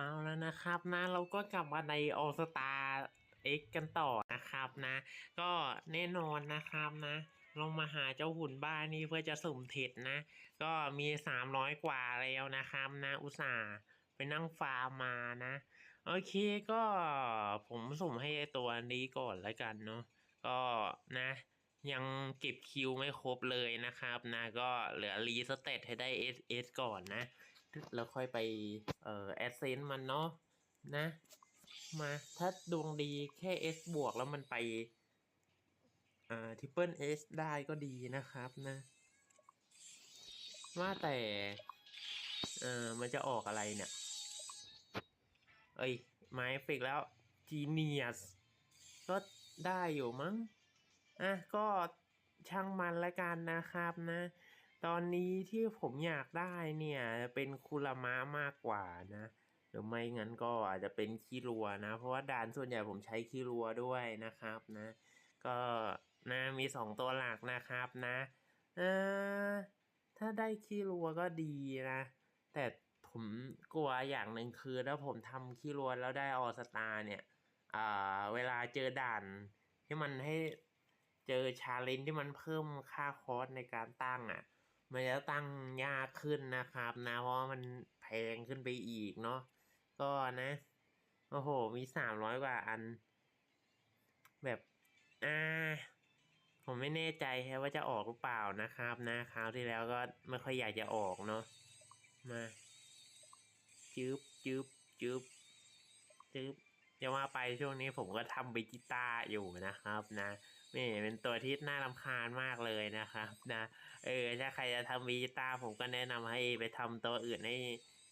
เอาแล้วนะครับนะเราก็กลับมาใน All Star X กันต่อนะครับนะ ก็แน่นอนนะครับนะเรามาหาเจ้าหุ่นบ้านนี่เพื่อจะสุ่มเท็ดนะ ก็มี300กว่าแล้วนะครับนะ อุตส่าห์ไปนั่งฟาร์มมานะ โอเคก็ผมสุ่มให้ไอ้ตัวนี้ก่อนแล้วกันเนาะก็นะ ยังเก็บคิวไม่ครบเลยนะครับนะ ก็เหลือรีสเตตให้ได้ SS ก่อนนะ แล้วค่อยไปเอ่อแอดเซนต์มันเนาะนะ มาถ้าดวงดีแค่ S บวกแล้วมันไปอ่าทริปเปิล S ได้ก็ดีนะครับนะ ว่าแต่เอ่อมันจะออกอะไรเนี่ยเอ้ยไม้ฟิกแล้ว Genius ก็ได้อยู่มั้งอะก็ช่างมันละกันนะครับนะ ตอนนี้ที่ผมอยากได้เนี่ยเป็นคุรามะมากกว่านะหรือไม่งั้นก็อาจจะเป็นคีรัวนะ เพราะว่าด่านส่วนใหญ่ผมใช้คีรัวด้วยนะครับนะ ก็นะมีสองตัวหลักนะครับนะเออถ้าได้คีรัวก็ดีนะ แต่ผมกลัวอย่างหนึ่งคือถ้าผมทำคีรัวแล้วได้ออสตาเนี่ยอ่าเวลาเจอด่านที่มันให้เจอชาเลนจ์ที่มันเพิ่มค่าคอสในการตั้งอะ มันจะตั้งยากขึ้นนะครับนะ เพราะมันแพงขึ้นไปอีกเนาะก็นะ โอ้โห มีสามร้อยกว่าอัน แบบอ่าผมไม่แน่ใจแฮะว่าจะออกหรือเปล่านะครับนะคราวที่แล้วก็ไม่ค่อยอยากจะออกเนาะมาจึ๊บจึ๊บจึ๊บจึ๊บจะว่าไปช่วงนี้ผมก็ทำบิจิต้าอยู่นะครับนะ นี่เป็นตัวที่น่ารำคาญมากเลยนะครับนะเออถ้าใครจะทำวิจิต้าผมก็แนะนำให้ไปทำตัวอื่นให้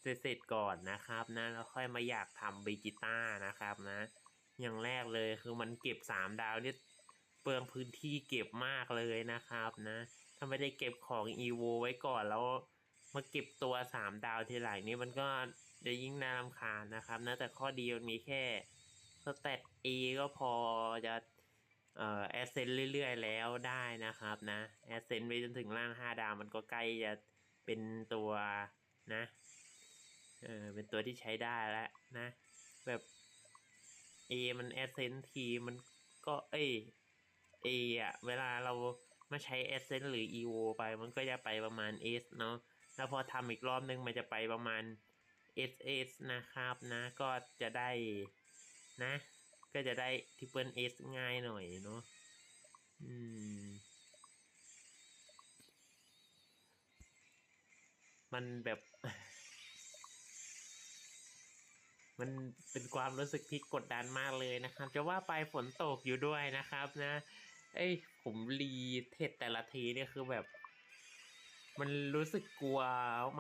เสร็จก่อนนะครับนะแล้วค่อยมาอยากทำวิจิต้านะครับนะ อย่างแรกเลยคือมันเก็บสามดาวนี่เปลืองพื้นที่เก็บมากเลยนะครับนะถ้าไม่ได้เก็บของอีโวไว้ก่อนแล้วมาเก็บตัวสามดาวทีหลังนี้มันก็จะยิ่งน่ารำคาญนะครับนะแต่ข้อดีมันมีแค่สเตตเอก็พอจะ เอ่อแอสเซนต์เรื่อยๆแล้วได้นะครับนะแอสเซนต์ไปจนถึงล่างห้าดาวมันก็ใกล้จะเป็นตัวนะเออเป็นตัวที่ใช้ได้แล้วนะ แบบ A มันแอสเซนทีมันก็เอ้ย A อะเวลาเรามาใช้แอสเซนหรือ EO ไปมันก็จะไปประมาณ S เนาะแล้วพอทำอีกรอบนึงมันจะไปประมาณ SS นะครับนะก็จะได้นะ ก็จะได้ทริปเปิลเอสง่ายหน่อยเนาะอืม มันแบบ มันเป็นความรู้สึกที่กดดันมากเลยนะครับ จะว่าไปฝนตกอยู่ด้วยนะครับนะ เอ้ย ผมรีเทสแต่ละทีเนี่ยคือแบบมันรู้สึกกลัว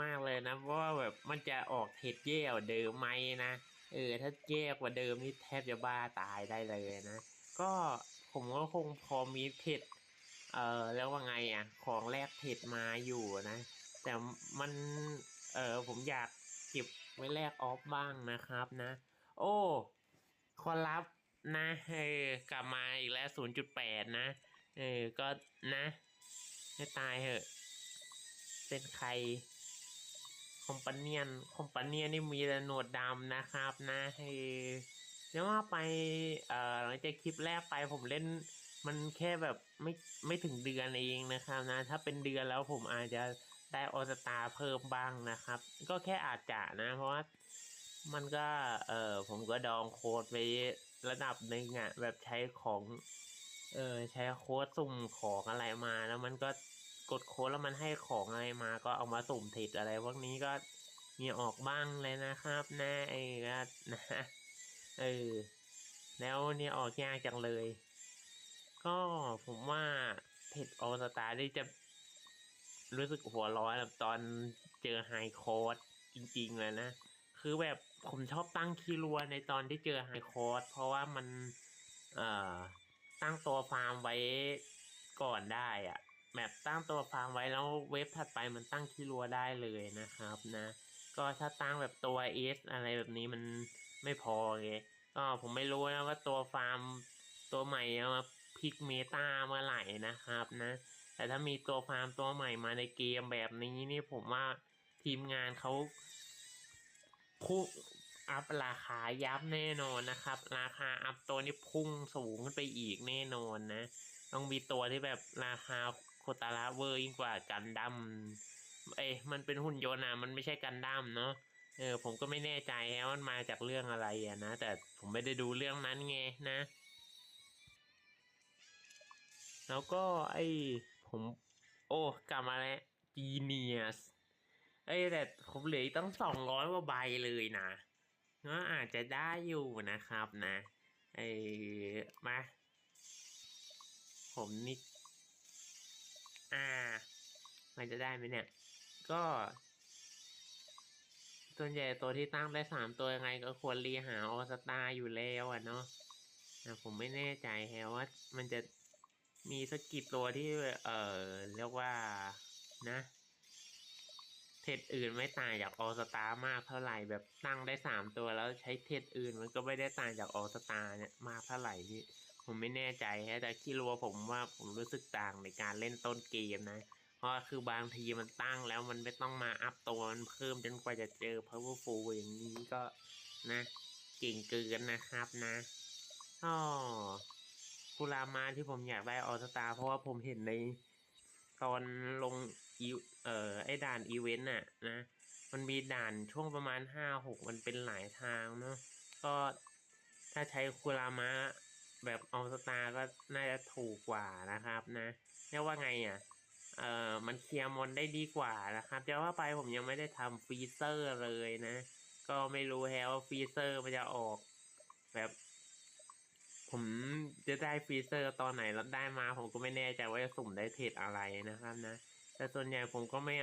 มากเลยนะ เพราะว่าแบบมันจะออกเทสแย่กว่าเดิมไหมนะ เออถ้าแย่กว่าเดิมนี่แทบจะบ้าตายได้เลยนะ ก็ผมก็คงพอมีเทรดเออแล้วว่าไงอะ ของแรกเทรดมาอยู่นะ แต่มันเออผมอยากเก็บไว้แลกออฟบ้างนะครับนะ โอ้ขอรับนะเออกลับมาอีกแล้ว 0.8 นะ เออ ก็นะให้ตายเหอะ เป็นใคร คอมปาเนียนคอมปาเนียนนี่มีแต่หนวดดำนะครับนะเฮ้เรียกว่าไปเอ่อหลังจากคลิปแรกไปผมเล่นมันแค่แบบไม่ไม่ถึงเดือนเองนะครับนะ ถ้าเป็นเดือนแล้วผมอาจจะได้ออสตาเพิ่มบ้างนะครับ ก็แค่อาจจะนะ เพราะว่ามันก็เออผมก็ดองโค้ดไว้ระดับหนึ่งอะแบบใช้ของเออใช้โค้ดสุ่มของอะไรมาแล้วมันก็ กดโค้ดแล้วมันให้ของอะไรมาก็เอามาสุ่มเทรดอะไรพวกนี้ก็มีออกบ้างเลยนะครับนะไอ้ก็นะเออแล้วเนี่ยออกยากจังเลย ก็ผมว่าเทรดออสตาได้จะรู้สึกหัวร้อนแบบตอนเจอไฮโค้ดจริงๆเลยนะ คือแบบผมชอบตั้งคีรัวในตอนที่เจอไฮโค้ดเพราะว่ามัน เอ่อ ตั้งตัวฟาร์มไว้ก่อนได้อะ แบบตั้งตัวฟาร์มไว้แล้วเว็บถัดไปมันตั้งคีย์รัวได้เลยนะครับนะ ก็ถ้าตั้งแบบตัว S อะไรแบบนี้มันไม่พอไงก็ผมไม่รู้นะว่าตัวฟาร์มตัวใหม่มาพิกเมตาเมื่อไหร่นะครับนะ แต่ถ้ามีตัวฟาร์มตัวใหม่มาในเกมแบบนี้นี่ผมว่าทีมงานเขาคุอัพราคายับแน่นอนนะครับ ราคาอัพตัวนี้พุ่งสูงขึ้นไปอีกแน่นอนนะ ต้องมีตัวที่แบบราคา ตาระเวอร์ยิ่งกว่ากันดั้มเอ้ยมันเป็นหุ่นยนต์นะมันไม่ใช่กันดั้มเนาะเออผมก็ไม่แน่ใจฮะว่ามันมาจากเรื่องอะไรอะนะ แต่ผมไม่ได้ดูเรื่องนั้นไงนะ แล้วก็ไอ้ผม โอ้กลับมาแล้วจีเนียสเอ้แต่ผมเหลืออีกตั้งสองร้อยกว่าใบเลยนะก็อาจจะได้อยู่นะครับนะไอ้มาผมนี่ อ่ามันจะได้ไหมเนี่ย ก็ ส่วนใหญ่ตัวที่ตั้งได้สามตัวยังไง ก็ควรรีหาออสตาอยู่แล้วอะเนาะอะผมไม่แน่ใจแฮะว่ามันจะมีสกกิดตัวที่เออเรียกว่านะเทรดอื่นไม่ต่างจากออสตามากเท่าไหร่แบบตั้งได้สามตัวแล้วใช้เทรดอื่นมันก็ไม่ได้ต่างจากออสตาเนี่ยมากเท่าไหร่นี่ ผมไม่แน่ใจฮะแต่คิดว่าผมว่าผมรู้สึกต่างในการเล่นต้นเกมนะ เพราะคือบางทีมันตั้งแล้วมันไม่ต้องมาอัพตัวมันเพิ่มจนกว่าจะเจอ powerful อย่างนี้ก็นะเก่งเกินนะครับนะอ๋อกุรามาที่ผมอยากได้ออสตาเพราะว่าผมเห็นในตอนลงอีเอ่อไอ้ด่านอีเวนต์น่ะนะมันมีด่านช่วงประมาณห้าหกมันเป็นหลายทางเนาะก็ถ้าใช้คุรามะ แบบออสตาก็น่าจะถูกกว่านะครับนะเรียกว่าไงอะเอ่อมันเคลียร์มอนได้ดีกว่านะครับจะว่าไปผมยังไม่ได้ทำฟรีเซอร์เลยนะ ก็ไม่รู้แฮะว่าฟรีเซอร์มันจะออก แบบ ผมจะได้ฟรีเซอร์ตอนไหนแล้วได้มา ผมก็ไม่แน่ใจว่าจะสุ่มได้เทรดอะไรนะครับนะ แต่ส่วนใหญ่ผมก็ไม่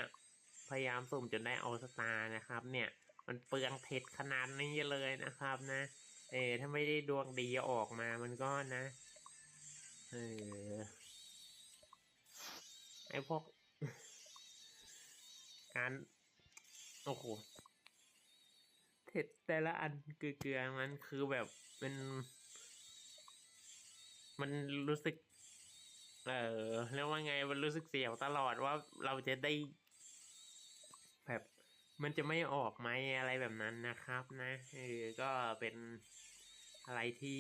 พยายามสุ่มจนได้ออสตานะครับ เนี่ย มันเปลืองเทรดขนาดนี้เลยนะครับนะ เออถ้าไม่ได้ดวงดีออกมามันก็นะเออไอพวก การ โอ้โหเท็ดแต่ละอันเกลือๆมันคือแบบมันมันรู้สึก เออเรียกว่าไงมันรู้สึกเสียวตลอดว่าเราจะได้ มันจะไม่ออกไหมอะไรแบบนั้นนะครับนะเออก็เป็นอะไรที่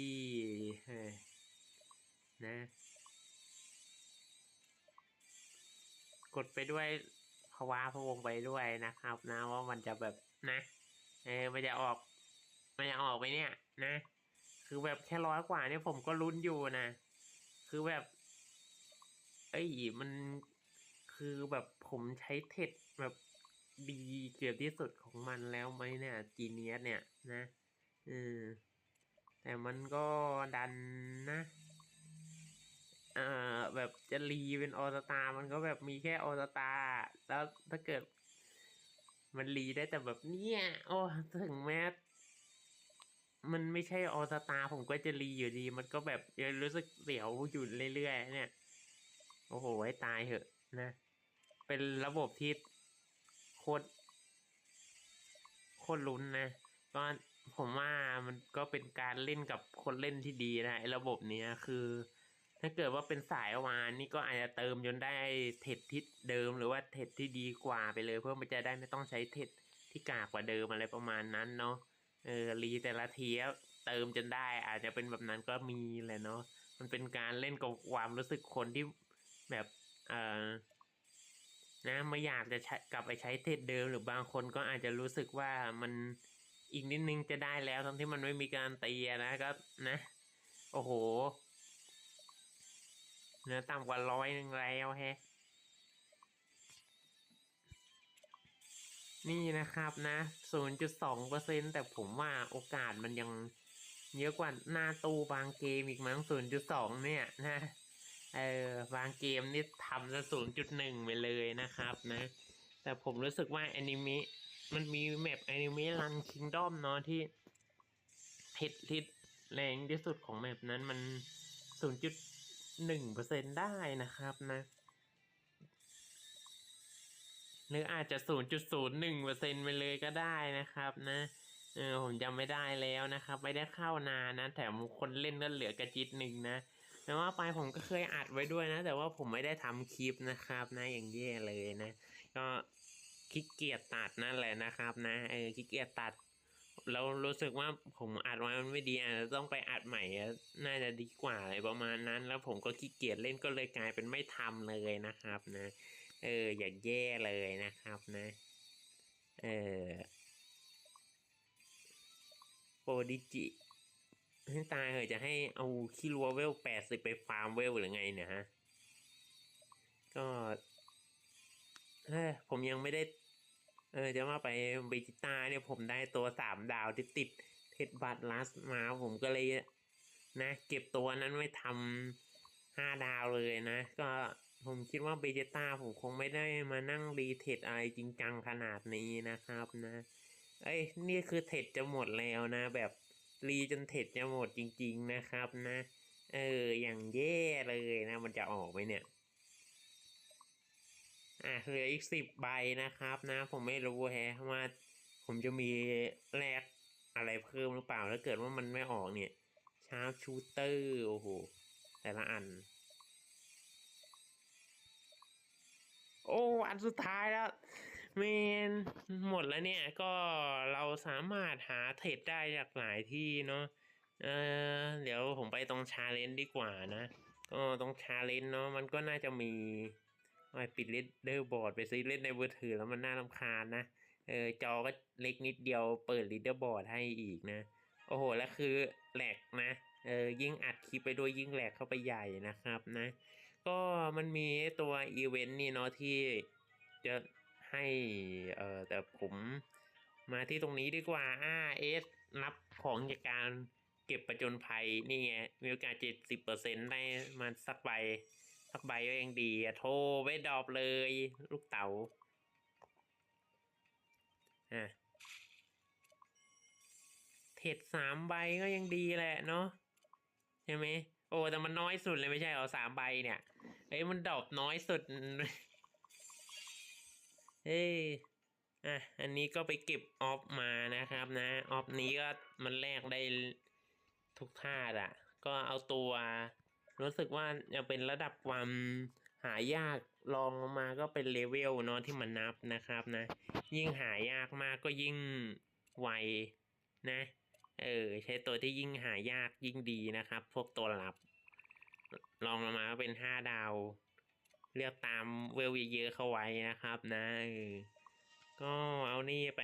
เออนะ กดไปด้วยภาวะพวงไปด้วยนะครับ นะว่ามันจะแบบนะ เออมันจะออกมันจะออกไปเนี่ย นะ คือแบบแค่ร้อยกว่าเนี่ยผมก็ลุ้นอยู่นะ คือแบบ เอ้ยมันคือแบบผมใช้เท็ดแบบ ดีเกือบที่สุดของมันแล้วไหมเนี่ยจีเนียสเนี่ยนะเออแต่มันก็ดันนะเอ่อแบบจะรีเป็นออสตา มันก็แบบมีแค่ออสตา แล้วถ้าเกิด มันรีได้แต่แบบเนี้ยโอ้ถึงแม้มันไม่ใช่ออสตา ผมก็จะรีอยู่ดี มันก็แบบยังรู้สึกเสียวอยู่เรื่อยๆเนี่ย โอ้โห ให้ตายเหอะนะ เป็นระบบที่ โคตรโคตรลุ้นนะก็ผมว่ามันก็เป็นการเล่นกับคนเล่นที่ดีนะไอ้ระบบเนี้ยคือ ถ้าเกิดว่าเป็นสายวานนี่ก็อาจจะเติมจนได้เท็ดที่เดิมหรือว่าเท็ดที่ดีกว่าไปเลย เพื่อมันจะได้ไม่ต้องใช้เท็ดที่กากกว่าเดิมอะไรประมาณนั้นเนาะเออรีแต่ละทีเติมจนได้ อาจจะเป็นแบบนั้นก็มีแหละเนาะมันเป็นการเล่นกับความรู้สึกคนที่แบบเออ นะไม่อยากจะกลับไปใช้เท็ดเดิมหรือบางคนก็อาจจะรู้สึกว่ามันอีกนิดนึงจะได้แล้วทั้งที่มันไม่มีการตีอะนะก็นะ โอ้โหเนื้อต่ำกว่าร้อยหนึ่งแล้วแฮะนี่นะครับนะ0.2เปอร์เซ็นแต่ผมว่าโอกาสมันยังเยอะกว่าหน้าตู้บางเกมอีกมั้ง0.2 เนี่ยนะ เออ บางเกมนี่ทำซะ0.1ไปเลยนะครับนะ แต่ผมรู้สึกว่าแอนิเมะมันมีแมปแอนิเมะรันคิงดอมเนาะที่เท็ดลิดแรงที่สุดของแมปนั้นมัน0.1เปอร์เซ็นได้นะครับนะ หรืออาจจะ0.01เปอร์เซ็นไปเลยก็ได้นะครับนะเออผมจำไม่ได้แล้วนะครับ ไม่ได้เข้านานนะ แถมคนเล่นก็เหลือกระจิตหนึ่งนะ แต่ว่าไปผมก็เคยอัดไว้ด้วยนะ แต่ว่าผมไม่ได้ทำคลิปนะครับนะอย่างแย่เลยนะ ก็ขี้เกียจตัดนั่นแหละนะครับนะเออขี้เกียจตัดเรารู้สึกว่าผมอัดไว้มันไม่ดีอาจจะต้องไปอัดใหม่อะน่าจะดีกว่าอะไรประมาณนั้น แล้วผมก็ขี้เกียจเล่นก็เลยกลายเป็นไม่ทำเลยนะครับนะ เออ อย่าแย่เลยนะครับนะ เออโปรดิจิ ตายเหอะจะให้เอาคิรัวเวลแปดสิบไปฟาร์มเวลหรือไงเนี่ยฮะ ก็เออผมยังไม่ได้ เออ จะว่าไปเบจิต้าเนี่ยผมได้ตัวสามดาวที่ติดเท็ดบัตลัสมาผมก็เลยนะ เก็บตัวนั้นไว้ทำห้าดาวเลยนะ ก็ผมคิดว่าเบจิต้าผมคงไม่ได้มานั่งรีเทรดอะไรจริงจังขนาดนี้นะครับนะ เอ้ยนี่คือเทรดจะหมดแล้วนะแบบ รีจนเทรดจะหมดจริง ๆนะครับนะ เอออย่างแย่เลยนะ มันจะออกไหมเนี่ยอะเหลืออีกสิบใบนะครับนะ ผมไม่รู้แฮะว่าผมจะมีแลกอะไรเพิ่มหรือเปล่าถ้าเกิดว่ามันไม่ออกเนี่ยชาร์ปชูเตอร์โอ้โหแต่ละอัน โอ้ อันสุดท้ายแล้ว เมนหมดแล้วเนี่ยก็เราสามารถหาเทรดได้จากหลายที่เนาะเออเดี๋ยวผมไปตรงชาเลนจ์ดีกว่านะ ก็ตรงชาเลนจ์เนาะมันก็น่าจะมีไอปิดเลดเดอร์บอร์ดไปซื้อเล่นในมือถือแล้วมันน่ารำคาญนะเออจอก็เล็กนิดเดียวเปิดลีดเดอร์บอร์ดให้อีกนะ โอ้โห แล้วคือแหลกนะเออยิ่งอัดคลิปไปด้วยยิ่งแหลกเข้าไปใหญ่นะครับนะ ก็มันมีตัวอีเวนต์นี่เนาะที่จะ ให้เออแต่ผมมาที่ตรงนี้ดีกว่า RS รับของจากการเก็บประจนภัยนี่ไงมีโอกาสเจ็ดสิบเปอร์เซ็นได้มาสักใบสักใบก็ยังดีอะโทรไว้ดอปเลย ลูกเต๋าอะเทรดสามใบก็ยังดีแหละเนาะใช่ไหมโอ้แต่มันน้อยสุดเลยไม่ใช่เหรอสามใบเนี่ยเอ้ยมันดอปน้อยสุด เอ้ยอะอันนี้ก็ไปเก็บออฟมานะครับนะออฟนี้ก็มันแลกได้ทุกธาอะ ก็เอาตัว รู้สึกว่าจะเป็นระดับความหายากลองมาก็เป็นเลเวลเนาะที่มันนับนะครับนะ ยิ่งหายากมากก็ยิ่งไวนะ เออ ใช้ตัวที่ยิ่งหายากยิ่งดีนะครับ พวกตัวหลับ ลองลงมาก็เป็นห้าดาว เลือกตามเวลเยอะๆเข้าไว้นะครับนะก็เอานี่ไป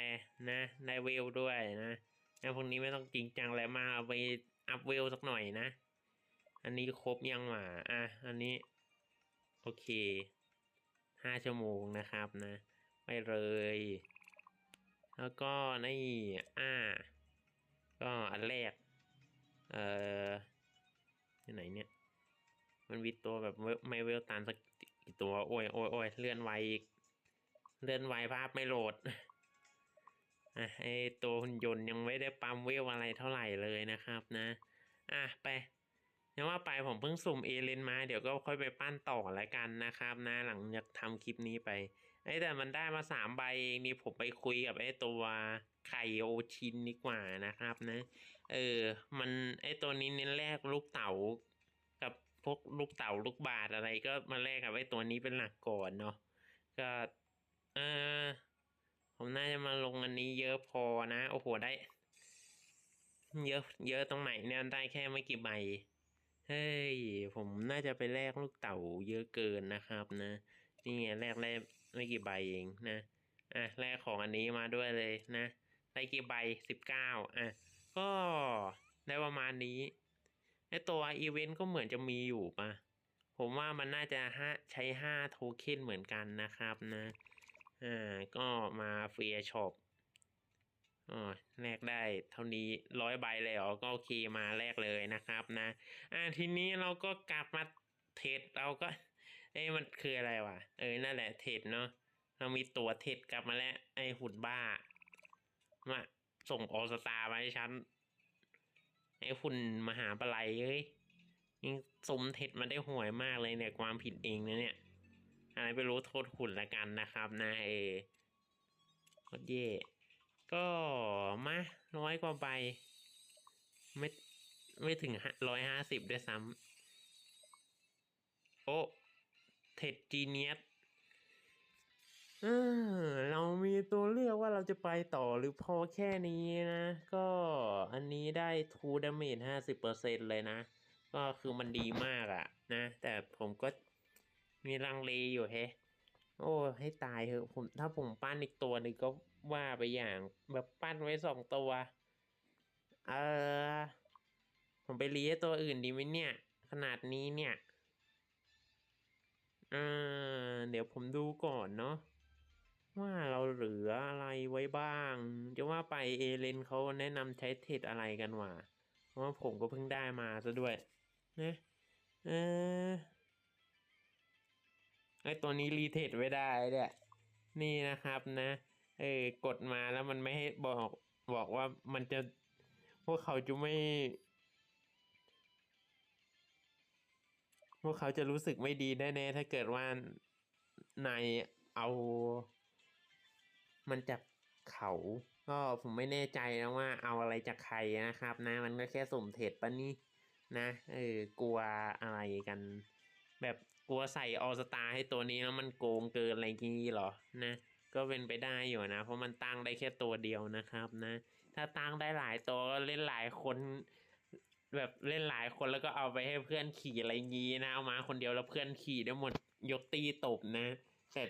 นะได้เวลด้วยนะแล้พวกนี้ไม่ต้องจริงจังอะไรมากเอาไปอัพเวลสักหน่อยนะ อันนี้ครบยังหว่าอะอันนี้ โอเคห้าชั่วโมงนะครับนะไปเลย แล้วก็นี่อ่าก็อันแรก เอ่อที่ไหนเนี่ย มันมีตัวแบบไม่เวลตามสัก กี่ตัว โอ้ยโอ้ยโอ้ยเลื่อนไวอีก เลื่อนไวภาพไม่โหลด อะไอตัวหุ่นยนต์ยังไม่ได้ปั๊มเวลอะไรเท่าไหร่เลยนะครับนะ อะไปยังว่าไปผมเพิ่งสุ่มเอเลนมา เดี๋ยวก็ค่อยไปปั้นต่อแล้วกันนะครับนะหลังจากทำคลิปนี้ไป ไอ้แต่มันได้มาสามใบเองนี่ผมไปคุยกับไอ้ตัวไข่โอชินดีกว่านะครับนะ เออ มันไอตัวนี้เน้นแรกลูกเต๋า วกลูกเต๋าลูกบาทอะไรก็มาแลกกับไอ้ตัวนี้เป็นหลักก่อนเนาะก็เออผมน่าจะมาลงอันนี้เยอะพอนะ โอ้โหได้ เยอะ เยอะตรงไหนเนี่ยได้แค่ไม่กี่ใบเฮ้ยผมน่าจะไปแลกลูกเต๋าเยอะเกินนะครับนะนี่ไงแลกได้ไม่กี่ใบเองนะอะแลกของอันนี้มาด้วยเลยนะได้กี่ใบสิบเก้าอะก็ได้ประมาณนี้ ไอตัวอีเวนต์ก็เหมือนจะมีอยู่ปะผมว่ามันน่าจะใช้ห้าโทเค็นเหมือนกันนะครับนะ อ่า ก็มาเฟียช็อปอ๋อแลกได้เท่านี้ร้อยใบเลยเหรอก็โอเคมาแลกเลยนะครับนะ อ่าทีนี้เราก็กลับมาเทรดเราก็ เอ้มันคืออะไรวะ เออ นั่นแหละเทรดเนาะ เรามีตัวเทรดกลับมาแล้ว ไอหุ่นบ้า มาส่งออสตามาให้ฉัน ไอ้หุ่นมหาปลัยเอ้ยยังสมเท็ดมาได้ห่วยมากเลยเนี่ยความผิดเองนะเนี่ย อะไรไปรู้โทษหุ่นละกันนะครับนะเออโคตรเย่ก็มาร้อยกว่าใบไม่ไม่ถึงร้อยห้าสิบด้วยซ้ำโอ้เท็ดจีเนียส เออเรามีตัวเลือกว่าเราจะไปต่อหรือพอแค่นี้นะ ก็อันนี้ได้ทูดาเมจห้าสิบเปอร์เซ็นเลยนะ ก็คือมันดีมากอะนะ แต่ผมก็มีลังเลอยู่แฮะโอ้ให้ตายเถอะผมถ้าผมปั้นอีกตัวหนึ่งก็ว่าไปอย่างแบบปั้นไว้สองตัว เออผมไปรีให้ตัวอื่นดีไหมเนี่ย ขนาดนี้เนี่ยเออเดี๋ยวผมดูก่อนเนาะ ว่าเราเหลืออะไรไว้บ้าง จะว่าไปเอเลนเขาแนะนำใช้เทรดอะไรกันวะเพราะว่าผมก็เพิ่งได้มาซะด้วยนะเออไอตัวนี้รีเทรดไว้ได้เนี่ยนี่นะครับนะเออกดมาแล้วมันไม่ให้บอกบอกว่ามันจะพวกเขาจะไม่พวกเขาจะรู้สึกไม่ดีแน่ๆถ้าเกิดว่านายเอา มันจากเขาก็ผมไม่แน่ใจนะว่าเอาอะไรจากใครนะครับ นะ มันก็แค่สุ่มเทรดปะนี่นะเออกลัวอะไรกัน แบบกลัวใส่ออสตาให้ตัวนี้แล้วมันโกงเกินอะไรงี้หรอนะก็เป็นไปได้อยู่นะ เพราะมันตั้งได้แค่ตัวเดียวนะครับนะ ถ้าตั้งได้หลายตัวก็เล่นหลายคนแบบเล่นหลายคนแล้วก็เอาไปให้เพื่อนขี่อะไรงี้นะ เอามาคนเดียวแล้วเพื่อนขี่ได้หมดยกตีตบนะแต่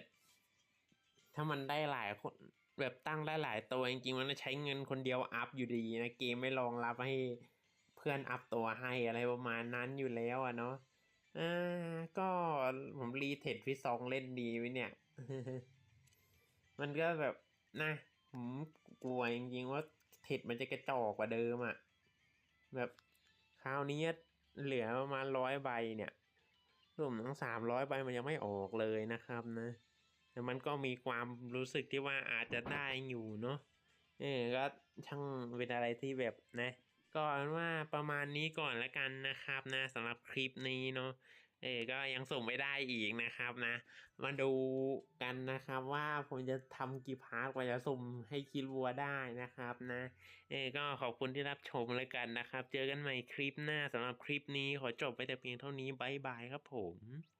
ถ้ามันได้หลายคนแบบตั้งได้หลายตัวจริงๆมันใช้เงินคนเดียวอัพอยู่ดีนะเกมไม่รองรับให้เพื่อนอัพตัวให้อะไรประมาณนั้นอยู่แล้วอะเนาะอ่าก็ผมรีเทรดพี่ซองเล่นดีไหมเนี่ย มันก็แบบนะผมกลัวจริงๆว่าเทรดมันจะกระจอกกว่าเดิมอะแบบคราวนี้เหลือประมาณร้อยใบเนี่ยรวมทั้งสามร้อยใบมันยังไม่ออกเลยนะครับนะ แต่มันก็มีความรู้สึกที่ว่าอาจจะได้อยู่เนาะเออก็ช่างเป็นอะไรที่แบบนะก็เอนว่าประมาณนี้ก่อนละกันนะครับนะสำหรับคลิปนี้เนาะเออก็ยังส่งไม่ได้อีกนะครับนะ มาดูกันนะครับว่าผมจะทำกี่พาร์ทกว่าจะสุ่มให้คิดวัวได้นะครับนะเออก็ขอบคุณที่รับชมแล้วกันนะครับ เจอกันใหม่คลิปหน้าสำหรับคลิปนี้ขอจบไปแต่เพียงเท่านี้บายบายครับผม